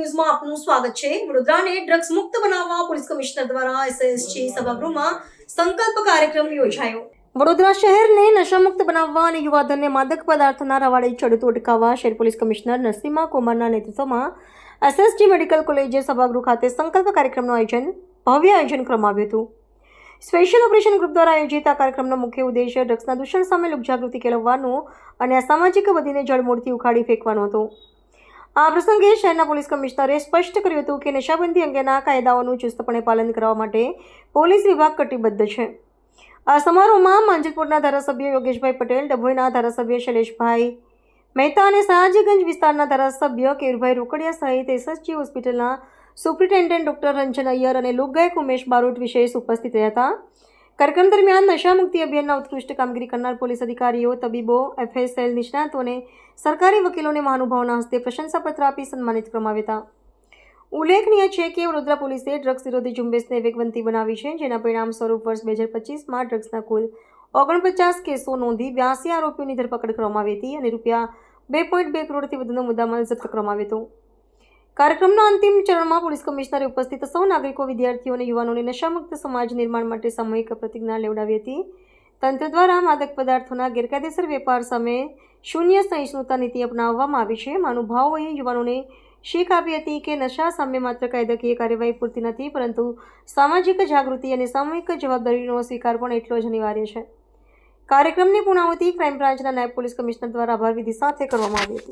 ન્યૂઝમાં આપનું સ્વાગત છે. વડોદરાને ડ્રગ્સ મુક્ત બનાવવા પોલીસ કમિશનર દ્વારા એસએસજી સભાગૃહમાં સંકલ્પ કાર્યક્રમ યોજાયો. વડોદરા શહેરને નશામુક્ત બનાવવા અને યુવાધનને માદક પદાર્થના રવાડે ચડતું અટકાવવા શહેર પોલીસ કમિશનર નરસિંહા કુમારના નેતૃત્વમાં એસએસજી મેડિકલ કોલેજે સભાગૃહ ખાતે સંકલ્પ કાર્યક્રમનું આયોજન, ભવ્ય આયોજન કરવામાં આવ્યું હતું. સ્પેશિયલ ઓપરેશન ગ્રુપ દ્વારા આયોજિત આ કાર્યક્રમનો મુખ્ય ઉદ્દેશ્ય ડ્રગ્સના દૂષણ સામે લોકજાગૃતિ કેળવવાનો અને અસામાજિક વધીને જળમૂળથી ઉખાડી ફેંકવાનો હતો. આ પ્રસંગે શહેરના પોલીસ કમિશનરે સ્પષ્ટ કર્યું હતું કે નશાબંધી અંગેના કાયદાઓનું ચુસ્તપણે પાલન કરવા માટે પોલીસ વિભાગ કટિબદ્ધ છે. આ સમારોહમાં માંજલપુરના ધારાસભ્ય યોગેશભાઈ પટેલ, ડભોઈના ધારાસભ્ય શૈલેષભાઈ મહેતા અને સયાજીગંજ વિસ્તારના ધારાસભ્ય કેરભાઈ રોકડિયા સહિત એસએસજી હોસ્પિટલના સુપ્રિન્ટેન્ડન્ટ ડોક્ટર રંજન અય્યર અને લોકગાયક ઉમેશ બારોટ વિશેષ ઉપસ્થિત રહ્યા હતા. કાર્યક્રમ દરમિયાન નશામુક્તિ અભિયાનના ઉત્કૃષ્ટ કામગીરી કરનાર પોલીસ અધિકારીઓ, તબીબો એફએસએલ નિષ્ણાતો અને સરકારી વકીલોને મહાનુભાવના હસ્તે પ્રશંસાપત્ર આપી સન્માનિત કરવામાં આવ્યા હતા. ઉલ્લેખનીય છે કે વડોદરા પોલીસે ડ્રગ્સ વિરોધી ઝુંબેશને વેગવંતી બનાવી છે, જેના પરિણામ સ્વરૂપ વર્ષ બે હજાર પચીસમાં ડ્રગ્સના કુલ ઓગણપચાસ કેસો નોંધી બ્યાસી આરોપીઓની ધરપકડ કરવામાં આવી હતી અને રૂપિયા બે પોઈન્ટ બે કરોડથી વધુનો મુદ્દામાલ જપ્ત કરવામાં આવ્યો હતો. કાર્યક્રમના અંતિમ ચરણમાં પોલીસ કમિશનરે ઉપસ્થિત સૌ નાગરિકો, વિદ્યાર્થીઓ અને યુવાનોને નશામુક્ત સમાજ નિર્માણ માટે સામૂહિક પ્રતિજ્ઞા લેવડાવી હતી. તંત્ર દ્વારા માદક પદાર્થોના ગેરકાયદેસર વેપાર સામે શૂન્ય સહિષ્ણુતા નીતિ અપનાવવામાં આવી છે. મહાનુભાવોએ યુવાનોને શીખ આપી હતી કે નશા સામે માત્ર કાયદાકીય કાર્યવાહી પૂરતી નથી, પરંતુ સામાજિક જાગૃતિ અને સામૂહિક જવાબદારીનો સ્વીકાર પણ એટલો જ અનિવાર્ય છે. કાર્યક્રમની પૂર્ણાહુતિ ક્રાઇમ બ્રાન્ચના નાયબ પોલીસ કમિશનર દ્વારા આભાર વિધિ સાથે કરવામાં આવી હતી.